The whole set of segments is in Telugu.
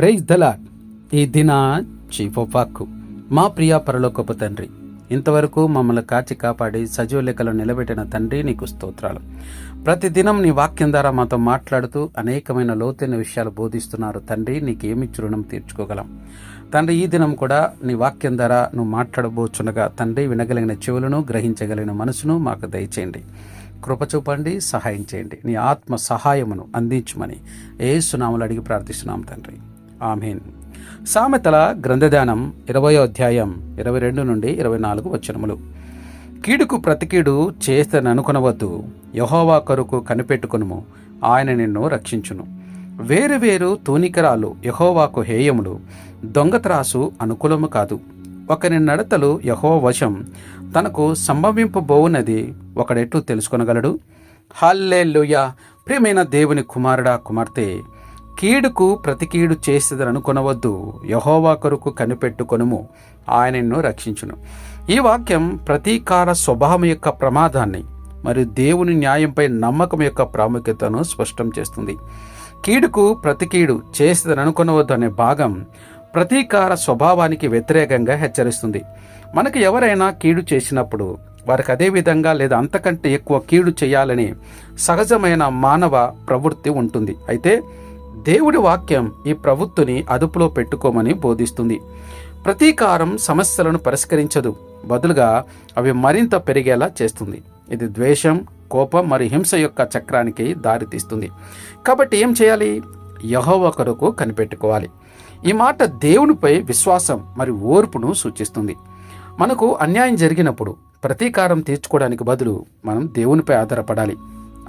ప్రైజ్ దలాడ్ ఈ దిన చీఫ్ ఆఫ్ వాక్కు మా ప్రియ పరలోకపు తండ్రి ఇంతవరకు మమ్మల్ని కాచి కాపాడి సజీవ లెక్కలో నిలబెట్టిన తండ్రి నీకు స్తోత్రాలు. ప్రతిదినం నీ వాక్యం ద్వారా మాతో మాట్లాడుతూ అనేకమైన లోతైన విషయాలు బోధిస్తున్నారు తండ్రి నీకేమి రుణం తీర్చుకోగలం. తండ్రి ఈ దినం కూడా నీ వాక్యం ద్వారా నువ్వు మాట్లాడబోచుండగా తండ్రి వినగలిగిన చెవులను గ్రహించగలిగిన మనసును మాకు దయచేయండి. కృప చూపండి సహాయం చేయండి. నీ ఆత్మ సహాయమును అందించమని ఏసునాములు అడిగి ప్రార్థిస్తున్నాం తండ్రి. ఆమెన్. సామెతల గ్రంథదానం ఇరవయో అధ్యాయం ఇరవై రెండు నుండి ఇరవై నాలుగు వచనములు. కీడుకు ప్రతికీడు చేస్తననుకొనవద్దు. యహోవా కొరకు కనిపెట్టుకునుము. ఆయన నిన్ను రక్షించును. వేరు వేరు తూనికరాలు యహోవాకు హేయములు. దొంగత్రాసు అనుకూలము కాదు. ఒకరి నడతలు యహో వశం. తనకు సంభవింపబోవున్నది ఒకడెట్టు తెలుసుకొనగలడు. హల్లెలూయ! ప్రియమైన దేవుని కుమారుడా కుమార్తె! కీడుకు ప్రతికీడు చేసేదనుకొనవద్దు యహోవా కొరకు కనిపెట్టుకొనుము. ఆయనను రక్షించును. ఈ వాక్యం ప్రతీకార స్వభావం యొక్క ప్రమాదాన్ని మరియు దేవుని న్యాయంపై నమ్మకం యొక్క ప్రాముఖ్యతను స్పష్టం చేస్తుంది. కీడుకు ప్రతికీడు చేసేదనుకొనవద్దు అనే భాగం ప్రతీకార స్వభావానికి వ్యతిరేకంగా హెచ్చరిస్తుంది. మనకు ఎవరైనా కీడు చేసినప్పుడు వారికి అదే విధంగా లేదా అంతకంటే ఎక్కువ కీడు చేయాలని సహజమైన మానవ ప్రవృత్తి ఉంటుంది. అయితే దేవుడి వాక్యం ఈ ప్రవృత్తిని అదుపులో పెట్టుకోమని బోధిస్తుంది. ప్రతీకారం సమస్యలను పరిష్కరించదు. బదులుగా అవి మరింత పెరిగేలా చేస్తుంది. ఇది ద్వేషం కోపం మరియు హింస యొక్క చక్రానికి దారితీస్తుంది. కాబట్టి ఏం చేయాలి? యహోవ కొరకు కనిపెట్టుకోవాలి. ఈ మాట దేవునిపై విశ్వాసం మరియు ఓర్పును సూచిస్తుంది. మనకు అన్యాయం జరిగినప్పుడు ప్రతీకారం తీర్చుకోవడానికి బదులు మనం దేవునిపై ఆధారపడాలి.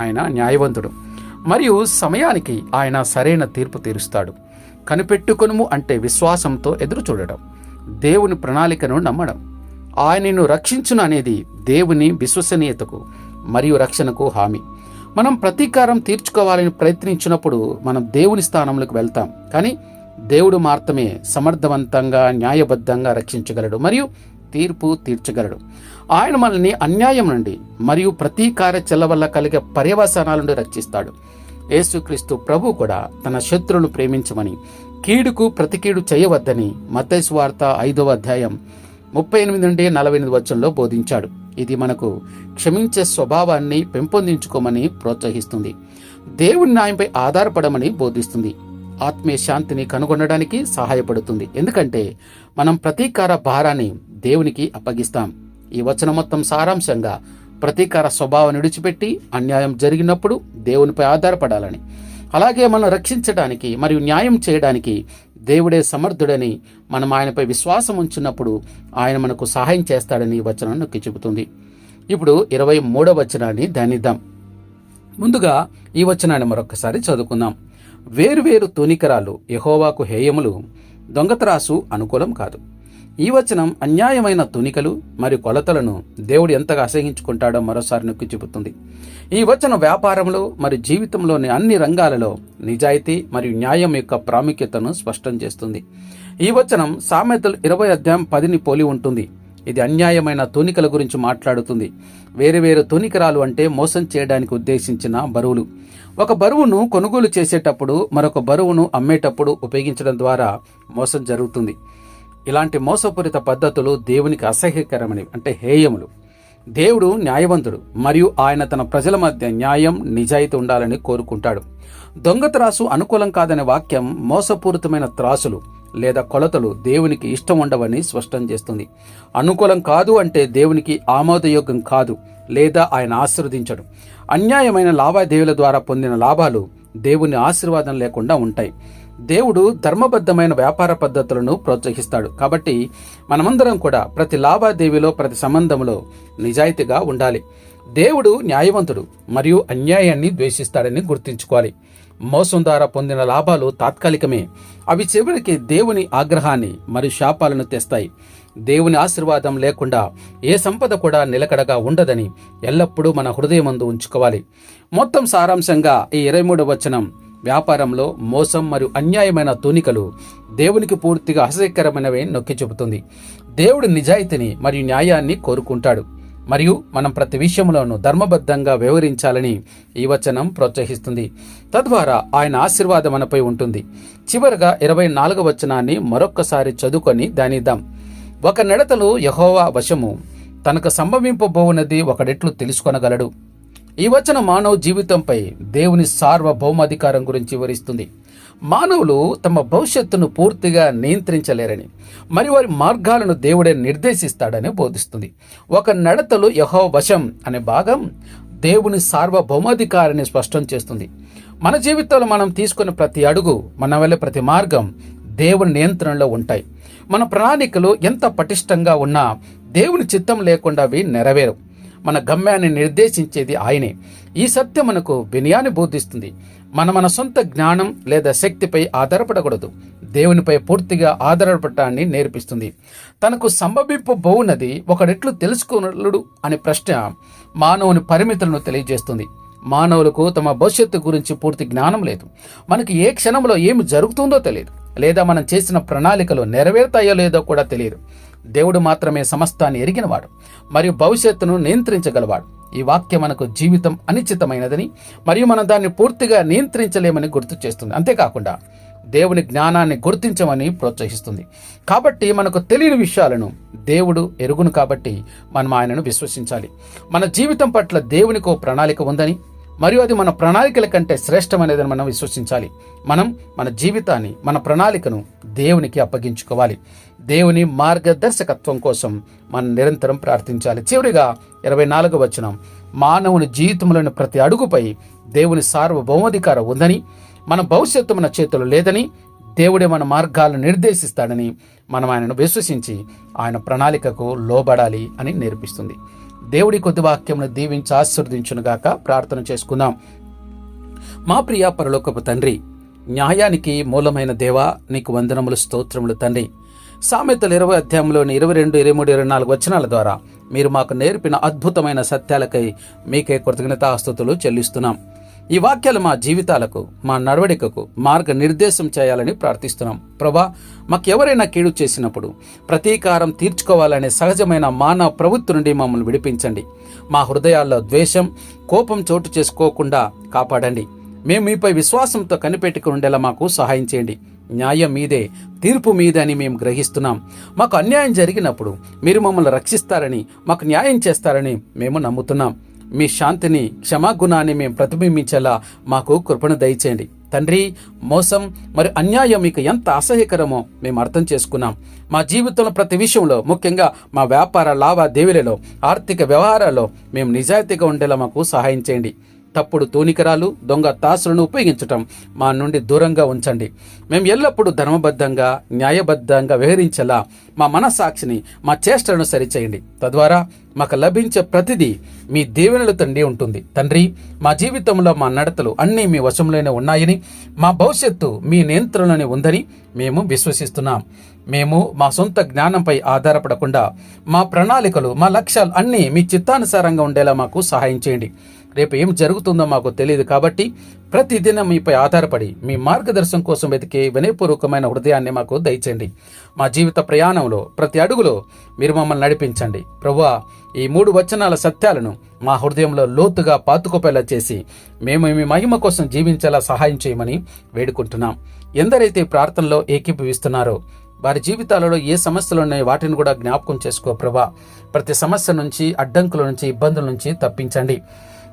ఆయన న్యాయవంతుడు. మరియు సమయానికి ఆయన సరైన తీర్పు తీరుస్తాడు. కనిపెట్టుకొనుము అంటే విశ్వాసంతో ఎదురు చూడడం దేవుని ప్రణాళికను నమ్మడం. ఆయనను రక్షించును అనేది దేవుని విశ్వసనీయతకు మరియు రక్షణకు హామీ. మనం ప్రతీకారం తీర్చుకోవాలని ప్రయత్నించినప్పుడు మనం దేవుని స్థానంలోకి వెళ్తాం. కానీ దేవుడు మాత్రమే సమర్థవంతంగా న్యాయబద్ధంగా రక్షించగలడు. మరియు తీర్పు తీర్చగలడు. ఆయన మనల్ని అన్యాయం నుండి మరియు ప్రతీకార చెల్ల వల్ల కలిగే పర్యవసానాల నుండి రక్షిస్తాడు. యేసుక్రీస్తు ప్రభు కూడా తన శత్రువును ప్రేమించమని కీడుకు ప్రతికీడు చేయవద్దని మతేసు వార్త ఐదవ అధ్యాయం ముప్పై ఎనిమిది నుండి నలభై ఎనిమిది వచ్చంలో బోధించాడు. ఇది మనకు క్షమించే స్వభావాన్ని పెంపొందించుకోమని ప్రోత్సహిస్తుంది. దేవుని న్యాయంపై ఆధారపడమని బోధిస్తుంది. ఆత్మీయ శాంతిని కనుగొనడానికి సహాయపడుతుంది. ఎందుకంటే మనం ప్రతీకార భారాన్ని దేవునికి అప్పగిస్తాం. ఈ వచనం మొత్తం సారాంశంగా ప్రతీకార స్వభావం విడిచిపెట్టి అన్యాయం జరిగినప్పుడు దేవునిపై ఆధారపడాలని. అలాగే మనం రక్షించడానికి మరియు న్యాయం చేయడానికి దేవుడే సమర్థుడని మనం ఆయనపై విశ్వాసం ఉంచినప్పుడు ఆయన మనకు సహాయం చేస్తాడని ఈ వచనం నొక్కి చెబుతుంది. ఇప్పుడు ఇరవై మూడవ వచనాన్ని ధ్యానిద్దాం. ముందుగా ఈ వచనాన్ని మరొకసారి చదువుకుందాం. వేరువేరు తూనికరాలు యహోవాకు హేయములు దొంగతరాసు అనుకూలం కాదు. ఈ వచనం అన్యాయమైన తునికలు మరియు కొలతలను దేవుడు ఎంతగా అసహించుకుంటాడో మరోసారి నొక్కి చెబుతుంది ఈ వచనం వ్యాపారంలో మరియు జీవితంలోని అన్ని రంగాలలో నిజాయితీ మరియు న్యాయం యొక్క ప్రాముఖ్యతను స్పష్టం చేస్తుంది. ఈ వచనం సామెతలు ఇరవై అధ్యాయం పదిని పోలి ఉంటుంది. ఇది అన్యాయమైన తూనికల గురించి మాట్లాడుతుంది. వేరు వేరు తూనికరాలు అంటే మోసం చేయడానికి ఉద్దేశించిన బరువులు. ఒక బరువును కొనుగోలు చేసేటప్పుడు మరొక బరువును అమ్మేటప్పుడు ఉపయోగించడం ద్వారా మోసం జరుగుతుంది. ఇలాంటి మోసపూరిత పద్ధతులు దేవునికి అసహ్యకరమని అంటే హేయములు. దేవుడు న్యాయవంతుడు మరియు ఆయన తన ప్రజల మధ్య న్యాయం నిజాయితీ ఉండాలని కోరుకుంటాడు. దొంగ త్రాసు అనుకూలం కాదనే వాక్యం మోసపూరితమైన త్రాసులు లేదా కొలతలు దేవునికి ఇష్టం ఉండవని స్పష్టం చేస్తుంది. అనుకూలం కాదు అంటే దేవునికి ఆమోదయోగ్యం కాదు. లేదా ఆయన ఆశీర్వదించడు. అన్యాయమైన లావాదేవీల ద్వారా పొందిన లాభాలు దేవుని ఆశీర్వాదం లేకుండా ఉంటాయి. దేవుడు ధర్మబద్ధమైన వ్యాపార పద్ధతులను ప్రోత్సహిస్తాడు. కాబట్టి మనమందరం కూడా ప్రతి లావాదేవీలో ప్రతి సంబంధంలో నిజాయితీగా ఉండాలి. దేవుడు న్యాయవంతుడు మరియు అన్యాయాన్ని ద్వేషిస్తాడని గుర్తుంచుకోవాలి. మోసం ద్వారా పొందిన లాభాలు తాత్కాలికమే. అవి చివరికి దేవుని ఆగ్రహాన్ని మరియు శాపాలను తెస్తాయి. దేవుని ఆశీర్వాదం లేకుండా ఏ సంపద కూడా నిలకడగా ఉండదని ఎల్లప్పుడూ మన హృదయమందు ఉంచుకోవాలి. మొత్తం సారాంశంగా ఈ ఇరవై మూడవ వచనం వ్యాపారంలో మోసం మరియు అన్యాయమైన తూనికలు దేవునికి పూర్తిగా అసహ్యకరమైనవి నొక్కి చెబుతుంది. దేవుడు నిజాయితీని మరియు న్యాయాన్ని కోరుకుంటాడు. మరియు మనం ప్రతి విషయంలోనూ ధర్మబద్ధంగా వ్యవహరించాలని ఈ వచనం ప్రోత్సహిస్తుంది. తద్వారా ఆయన ఆశీర్వాదం మనపై ఉంటుంది. చివరగా ఇరవై నాలుగవ వచనాన్ని మరొక్కసారి చదువుకొని దానిద్దాం. ఒక నడతలు యహోవా వశము. తనకు సంభవింపబోవునది ఒకడెట్లు తెలుసుకొనగలడు. ఈ వచనం మానవ జీవితంపై దేవుని సార్వభౌమాధికారం గురించి వివరిస్తుంది. మానవులు తమ భవిష్యత్తును పూర్తిగా నియంత్రించలేరని మరి వారి మార్గాలను దేవుడే నిర్దేశిస్తాడని బోధిస్తుంది. ఒక నడతలు యహో వశం అనే భాగం దేవుని సార్వభౌమాధికారాన్ని స్పష్టం చేస్తుంది. మన జీవితంలో మనం తీసుకున్న ప్రతి అడుగు మన వెళ్ళే ప్రతి మార్గం దేవుని నియంత్రణలో ఉంటాయి. మన ప్రణాళికలు ఎంత పటిష్టంగా ఉన్నా దేవుని చిత్తం లేకుండా అవి నెరవేరు మన గమ్యాన్ని నిర్దేశించేది ఆయనే. ఈ సత్యం మనకు వినయాన్ని బోధిస్తుంది. మన మన సొంత జ్ఞానం లేదా శక్తిపై ఆధారపడకూడదు. దేవునిపై పూర్తిగా ఆధారపడటాన్ని నేర్పిస్తుంది. తనకు సంభవింపబోవున్నది ఒకడెట్లు తెలుసుకున్నడు అనే ప్రశ్న మానవుని పరిమితులను తెలియజేస్తుంది. మానవులకు తమ భవిష్యత్తు గురించి పూర్తి జ్ఞానం లేదు. మనకి ఏ క్షణంలో ఏమి జరుగుతుందో తెలియదు. లేదా మనం చేసిన ప్రణాళికలు నెరవేరుతాయో లేదో కూడా తెలియదు. దేవుడు మాత్రమే సమస్తాన్ని ఎరిగినవాడు మరియు భవిష్యత్తును నియంత్రించగలవాడు. ఈ వాక్యం మనకు జీవితం అనిశ్చితమైనదని మరియు మనం దాన్ని పూర్తిగా నియంత్రించలేమని గుర్తు చేస్తుంది. అంతేకాకుండా దేవుని జ్ఞానాన్ని గుర్తించమని ప్రోత్సహిస్తుంది. కాబట్టి మనకు తెలియని విషయాలను దేవుడు ఎరుగును కాబట్టి మనం ఆయనను విశ్వసించాలి. మన జీవితం పట్ల దేవునికి ఓ ప్రణాళిక ఉందని మరియు అది మన ప్రణాళికల కంటే శ్రేష్టమనేదని మనం విశ్వసించాలి. మనం మన జీవితాన్ని మన ప్రణాళికను దేవునికి అప్పగించుకోవాలి. దేవుని మార్గదర్శకత్వం కోసం మనం నిరంతరం ప్రార్థించాలి. చివరిగా ఇరవై నాలుగు వచనం మానవుని జీవితంలోని ప్రతి అడుగుపై దేవుని సార్వభౌమాధికారం ఉందని మన భవిష్యత్తు మన చేతులు లేదని దేవుడే మన మార్గాలను నిర్దేశిస్తాడని మనం ఆయనను విశ్వసించి ఆయన ప్రణాళికకు లోబడాలి అని నేర్పిస్తుంది. దేవుడి కొద్ది వాక్యమును దీవించి ఆశీర్వదించునుగాక ప్రార్థన చేసుకుందాం. మా ప్రియ పరలోకపు తండ్రి న్యాయానికి మూలమైన దేవా నీకు వందనములు స్తోత్రములు తండ్రి. సామెతలు ఇరవై అధ్యాయంలోని ఇరవై రెండు ఇరవై మూడు ఇరవై నాలుగు వచనాల ద్వారా మీరు మాకు నేర్పిన అద్భుతమైన సత్యాలకై మీకే కృతజ్ఞతాస్తుతులు చెల్లిస్తున్నాం. ఈ వాక్యాలు మా జీవితాలకు మా నడవడికకు మార్గ నిర్దేశం చేయాలని ప్రార్థిస్తున్నాం. ప్రభా మాకెవరైనా కీడు చేసినప్పుడు ప్రతీకారం తీర్చుకోవాలనే సహజమైన మానవ ప్రవృత్తి నుండి మమ్మల్ని విడిపించండి. మా హృదయాల్లో ద్వేషం కోపం చోటు చేసుకోకుండా కాపాడండి. మేము మీపై విశ్వాసంతో కనిపెట్టుకుని ఉండేలా మాకు సహాయం చేయండి. న్యాయం మీదే తీర్పు మీదే అని మేము గ్రహిస్తున్నాం. మాకు అన్యాయం జరిగినప్పుడు మీరు మమ్మల్ని రక్షిస్తారని మాకు న్యాయం చేస్తారని మేము నమ్ముతున్నాం. మీ శాంతిని క్షమాగుణాన్ని మేము ప్రతిబింబించేలా మాకు కృపను దయచేయండి. తండ్రి మోసం మరి అన్యాయం మీకు ఎంత అసహ్యకరమో మేము అర్థం చేసుకున్నాం. మా జీవితంలో ప్రతి విషయంలో ముఖ్యంగా మా వ్యాపార లావాదేవీలలో ఆర్థిక వ్యవహారాల్లో మేము నిజాయితీగా ఉండేలా మాకు సహాయం చేయండి. తప్పుడు తూనికరాలు దొంగ తాసులను ఉపయోగించటం మా నుండి దూరంగా ఉంచండి. మేము ఎల్లప్పుడూ ధర్మబద్ధంగా న్యాయబద్ధంగా వ్యవహరించేలా మా మనసాక్షిని మా చేష్టలను సరిచేయండి. తద్వారా మాకు లభించే ప్రతిదీ మీ దీవెనలు తండ్రి ఉంటుంది. తండ్రి మా జీవితంలో మా నడతలు అన్నీ మీ వశంలోనే ఉన్నాయని మా భవిష్యత్తు మీ నియంత్రణలోనే ఉందని మేము విశ్వసిస్తున్నాం. మేము మా సొంత జ్ఞానంపై ఆధారపడకుండా మా ప్రణాళికలు మా లక్ష్యాలు అన్నీ మీ చిత్తానుసారంగా ఉండేలా మాకు సహాయం చేయండి. రేపు ఏం జరుగుతుందో మాకు తెలియదు కాబట్టి ప్రతిదినం మీపై ఆధారపడి మీ మార్గదర్శనం కోసం వెతికే వినయపూర్వకమైన హృదయాన్ని మాకు దయచేయండి. మా జీవిత ప్రయాణంలో ప్రతి అడుగులో మీరు మమ్మల్ని నడిపించండి. ప్రభువా ఈ మూడు వచనాల సత్యాలను మా హృదయంలో లోతుగా పాతుకుపోయేలా చేసి మేము మీ మహిమ కోసం జీవించేలా సహాయం చేయమని వేడుకుంటున్నాం. ఎందరైతే ప్రార్థనలో ఏకీభవిస్తున్నారో వారి జీవితాలలో ఏ సమస్యలు ఉన్నాయో వాటిని కూడా జ్ఞాపకం చేసుకో ప్రభా ప్రతి సమస్య నుంచి అడ్డంకుల నుంచి ఇబ్బందుల నుంచి తప్పించండి.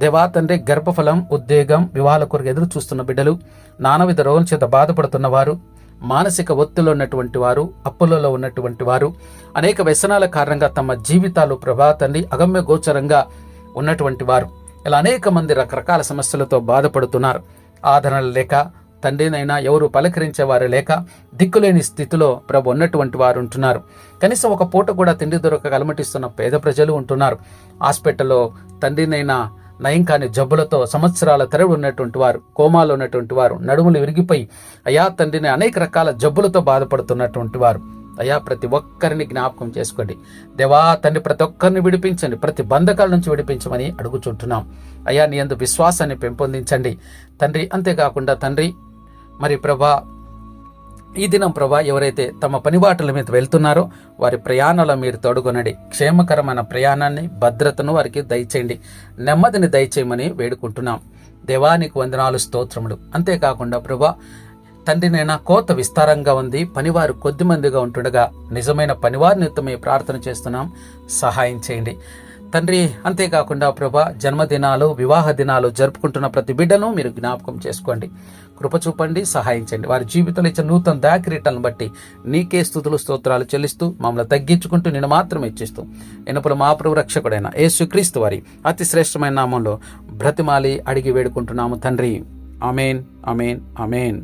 దేవా తండ్రి గర్భఫలం ఉద్వేగం వివాహాల కొరకు ఎదురు చూస్తున్న బిడ్డలు నానవిధ రోగం చేత బాధపడుతున్న వారు మానసిక ఒత్తిడిలో ఉన్నటువంటి వారు అప్పులలో ఉన్నటువంటి వారు అనేక వ్యసనాల కారణంగా తమ జీవితాలు ప్రభా తండ్రి అగమ్య గోచరంగా ఉన్నటువంటి వారు. ఇలా అనేక మంది రకరకాల సమస్యలతో బాధపడుతున్నారు. ఆదరణలు లేక తండ్రినైనా ఎవరు పలకరించేవారు లేక దిక్కులేని స్థితిలో ప్రభు ఉన్నటువంటి వారు ఉంటున్నారు. కనీసం ఒక పూట కూడా తిండి దొరక అలమటిస్తున్న పేద ప్రజలు ఉంటున్నారు. హాస్పిటల్లో తండ్రినైనా నయం కాని జబ్బులతో సంవత్సరాల తరబడి ఉన్నటువంటి వారు కోమాలో ఉన్నటువంటి వారు నడుములు విరిగిపోయి అయా తండ్రిని అనేక రకాల జబ్బులతో బాధపడుతున్నటువంటి వారు. అయా ప్రతి ఒక్కరిని జ్ఞాపకం చేసుకోండి. దేవా తండ్రి ప్రతి ఒక్కరిని విడిపించండి. ప్రతి బంధకాల నుంచి విడిపించమని అడుగుచుంటున్నాం. అయా నీ అందు విశ్వాసాన్ని పెంపొందించండి. తండ్రి అంతేకాకుండా తండ్రి మరి ప్రభా ఈ దినం ప్రభా ఎవరైతే తమ పనిబాటుల మీద వెళ్తున్నారో వారి ప్రయాణాల మీరు తోడుకొనండి క్షేమకరమైన ప్రయాణాన్ని భద్రతను వారికి దయచేయండి. నెమ్మదిని దయచేయమని వేడుకుంటున్నాం. దేవానికి వందనాలు స్తోత్రములు. అంతేకాకుండా ప్రభా తండ్రి నైనా కోత విస్తారంగా ఉంది. పనివారు కొద్ది మందిగా ఉంటుండగా నిజమైన పనివారి నిమిత్తమే ప్రార్థన చేస్తున్నాం. సహాయం చేయండి. తండ్రి అంతేకాకుండా ప్రభా జన్మదినాలు వివాహ దినాలు జరుపుకుంటున్న ప్రతి బిడ్డను మీరు జ్ఞాపకం చేసుకోండి. కృప చూపండి వారి జీవితంలో ఇచ్చిన నూతన దాకిరీటలను బట్టి నీకే స్థుతులు స్తోత్రాలు చెల్లిస్తూ మమ్మల్ని తగ్గించుకుంటూ నేను మాత్రమే ఇచ్చిస్తూ ఎనప్పుడు మా ప్రభు రక్షకుడైన యేసుక్రీస్తు వారి అతి శ్రేష్టమైన నామంలో బ్రతిమాలి అడిగి వేడుకుంటున్నాము తండ్రి. అమేన్ అమేన్ అమేన్